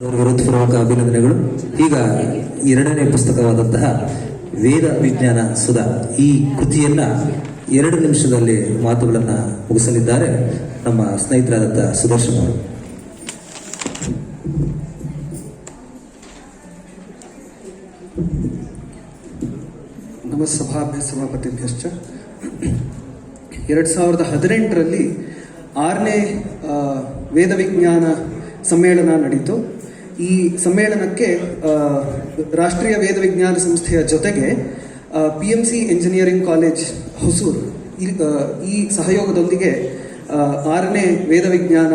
ಹೃತ್ಪೂರ್ವಕ ಅಭಿನಂದನೆಗಳು. ಈಗ ಎರಡನೇ ಪುಸ್ತಕವಾದಂತಹ ವೇದ ವಿಜ್ಞಾನ ಸುಧಾ ಈ ಕೃತಿಯನ್ನ ಎರಡು ನಿಮಿಷದಲ್ಲಿ ಮಾತುಗಳನ್ನ ಮುಗಿಸಲಿದ್ದಾರೆ. ನಮ್ಮ ಸ್ನೇಹಿತರಾದಂತಹ ಸುದರ್ಶನ್ ಅವರು. ನಮ್ಮ ಸಭಾಭ್ಯ ಸಭಾಪತಿಭ್ಯಶ್ಚ. ಎರಡು ಸಾವಿರದ ಹದಿನೆಂಟರಲ್ಲಿ ಆರನೇ ವೇದ ವಿಜ್ಞಾನ ಸಮ್ಮೇಳನ ನಡೀತು. ಈ ಸಮ್ಮೇಳನಕ್ಕೆ ರಾಷ್ಟ್ರೀಯ ವೇದ ವಿಜ್ಞಾನ ಸಂಸ್ಥೆಯ ಜೊತೆಗೆ P M C engineering college Hosur ಈ ಸಹಯೋಗದೊಂದಿಗೆ ಆರನೇ ವೇದ ವಿಜ್ಞಾನ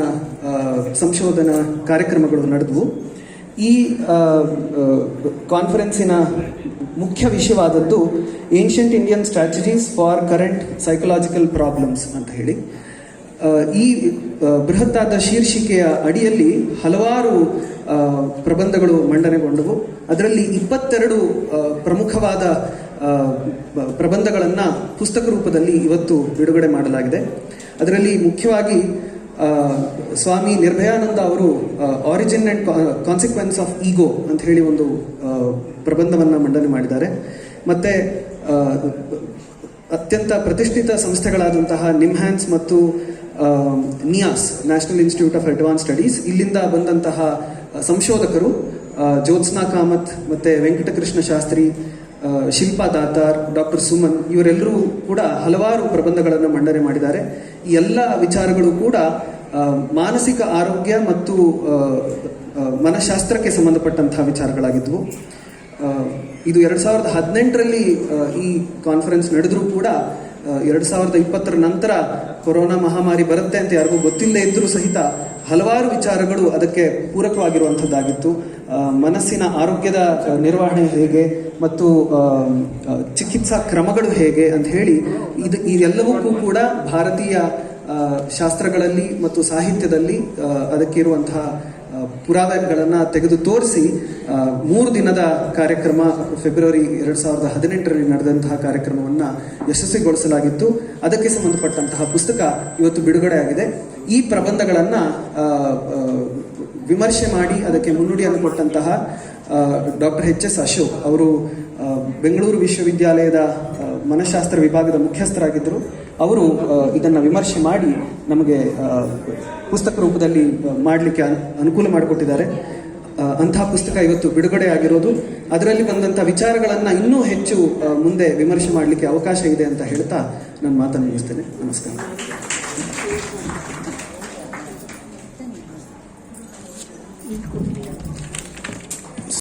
ಸಂಶೋಧನಾ ಕಾರ್ಯಕ್ರಮಗಳು ನಡೆದವು. ಈ ಕಾನ್ಫರೆನ್ಸಿನ ಮುಖ್ಯ ವಿಷಯವಾದದ್ದು ancient Indian strategies for current psychological problems ಅಂತ ಹೇಳಿ. ಈ ಬೃಹತ್ತಾದ ಶೀರ್ಷಿಕೆಯ ಅಡಿಯಲ್ಲಿ ಹಲವಾರು ಪ್ರಬಂಧಗಳು ಮಂಡನೆಗೊಂಡವು. ಅದರಲ್ಲಿ ಇಪ್ಪತ್ತೆರಡು ಪ್ರಮುಖವಾದ ಪ್ರಬಂಧಗಳನ್ನು ಪುಸ್ತಕ ರೂಪದಲ್ಲಿ ಇವತ್ತು ಬಿಡುಗಡೆ ಮಾಡಲಾಗಿದೆ. ಅದರಲ್ಲಿ ಮುಖ್ಯವಾಗಿ ಸ್ವಾಮಿ ನಿರ್ಭಯಾನಂದ ಅವರು origin and consequence of ego ಅಂತ ಹೇಳಿ ಒಂದು ಪ್ರಬಂಧವನ್ನು ಮಂಡನೆ ಮಾಡಿದ್ದಾರೆ. ಮತ್ತೆ ಅತ್ಯಂತ ಪ್ರತಿಷ್ಠಿತ ಸಂಸ್ಥೆಗಳಾದಂತಹ ನಿಮ್ಹ್ಯಾನ್ಸ್ ಮತ್ತು NIAS, national institute of advance studies. ಇಲ್ಲಿಂದ ಬಂದಂತಹ ಸಂಶೋಧಕರು ಜ್ಯೋತ್ಸ್ನಾ ಕಾಮತ್ ಮತ್ತೆ ವೆಂಕಟಕೃಷ್ಣ ಶಾಸ್ತ್ರಿ ಶಿಲ್ಪಾ ದಾತಾರ್, ಡಾಕ್ಟರ್ ಸುಮನ್, ಇವರೆಲ್ಲರೂ ಕೂಡ ಹಲವಾರು ಪ್ರಬಂಧಗಳನ್ನು ಮಂಡನೆ ಮಾಡಿದ್ದಾರೆ. ಈ ಎಲ್ಲ ವಿಚಾರಗಳು ಕೂಡ ಮಾನಸಿಕ ಆರೋಗ್ಯ ಮತ್ತು ಮನಃಶಾಸ್ತ್ರಕ್ಕೆ ಸಂಬಂಧಪಟ್ಟಂತಹ ವಿಚಾರಗಳಾಗಿದ್ವು. ಇದು ಎರಡು ಸಾವಿರದ ಹದಿನೆಂಟರಲ್ಲಿ ಈ ಕಾನ್ಫರೆನ್ಸ್ ನಡೆದರೂ ಕೂಡ ಎರಡ್ ಸಾವಿರದ ಇಪ್ಪತ್ತರ ನಂತರ ಕೊರೋನಾ ಮಹಾಮಾರಿ ಬರುತ್ತೆ ಅಂತ ಯಾರಿಗೂ ಗೊತ್ತಿಲ್ಲದೆ ಇದ್ದರೂ ಸಹಿತ ಹಲವಾರು ವಿಚಾರಗಳು ಅದಕ್ಕೆ ಪೂರಕವಾಗಿರುವಂಥದ್ದಾಗಿತ್ತು. ಮನಸ್ಸಿನ ಆರೋಗ್ಯದ ನಿರ್ವಹಣೆ ಹೇಗೆ ಮತ್ತು ಚಿಕಿತ್ಸಾ ಕ್ರಮಗಳು ಹೇಗೆ ಅಂತ ಹೇಳಿ ಇದು ಇದೆಲ್ಲವಕ್ಕೂ ಕೂಡ ಭಾರತೀಯ ಶಾಸ್ತ್ರಗಳಲ್ಲಿ ಮತ್ತು ಸಾಹಿತ್ಯದಲ್ಲಿ ಅದಕ್ಕಿರುವಂತಹ ಪುರಾವೆಗಳನ್ನು ತೆಗೆದು ತೋರಿಸಿ ಮೂರು ದಿನದ ಕಾರ್ಯಕ್ರಮ ಫೆಬ್ರವರಿ ಎರಡು ಸಾವಿರದ ಹದಿನೆಂಟರಲ್ಲಿ ನಡೆದಂತಹ ಕಾರ್ಯಕ್ರಮವನ್ನು ಯಶಸ್ವಿಗೊಳಿಸಲಾಗಿತ್ತು. ಅದಕ್ಕೆ ಸಂಬಂಧಪಟ್ಟಂತಹ ಪುಸ್ತಕ ಇವತ್ತು ಬಿಡುಗಡೆಯಾಗಿದೆ. ಈ ಪ್ರಬಂಧಗಳನ್ನು ವಿಮರ್ಶೆ ಮಾಡಿ ಅದಕ್ಕೆ ಮುನ್ನುಡಿಯನ್ನು ಕೊಟ್ಟಂತಹ ಡಾಕ್ಟರ್ ಎಚ್ ಎಸ್ ಅಶೋಕ್ ಅವರು ಬೆಂಗಳೂರು ವಿಶ್ವವಿದ್ಯಾಲಯದ ಮನಃಶಾಸ್ತ್ರ ವಿಭಾಗದ ಮುಖ್ಯಸ್ಥರಾಗಿದ್ದರು. ಅವರು ಇದನ್ನು ವಿಮರ್ಶೆ ಮಾಡಿ ನಮಗೆ ಪುಸ್ತಕ ರೂಪದಲ್ಲಿ ಮಾಡಲಿಕ್ಕೆ ಅನುಕೂಲ ಮಾಡಿಕೊಟ್ಟಿದ್ದಾರೆ. ಅಂತಹ ಪುಸ್ತಕ ಇವತ್ತು ಬಿಡುಗಡೆ ಆಗಿರೋದು. ಅದರಲ್ಲಿ ಬಂದಂಥ ವಿಚಾರಗಳನ್ನು ಇನ್ನೂ ಹೆಚ್ಚು ಮುಂದೆ ವಿಮರ್ಶೆ ಮಾಡಲಿಕ್ಕೆ ಅವಕಾಶ ಇದೆ ಅಂತ ಹೇಳ್ತಾ ನಾನು ಮಾತನ್ನು ಮುಗಿಸ್ತೇನೆ. ನಮಸ್ಕಾರ.